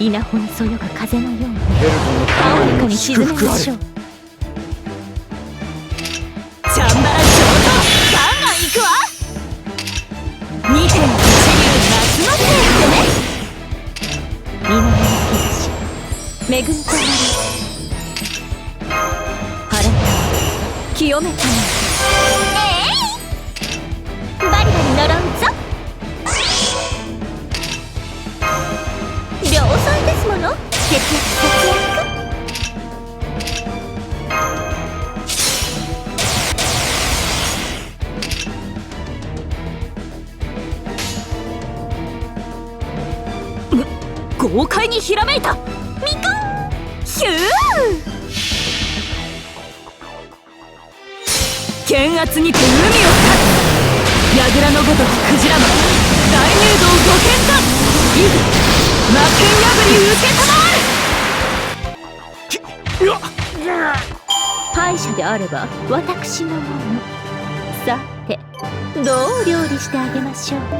稲穂にそよ。ぐ風のよ。うに青やかに沈めましょうチャンバラ上等ガンガン行くわ2.1流夏の手ってね南の日差し恵みとなり晴れた清めたの豪快にひらめいた。みかんヒュー。剣圧にて海を立つ櫓のごとくクジラマン大入道五剣だイグ魔剣破り受けたまわる。敗者であれば私のもの。さてどう料理してあげましょうか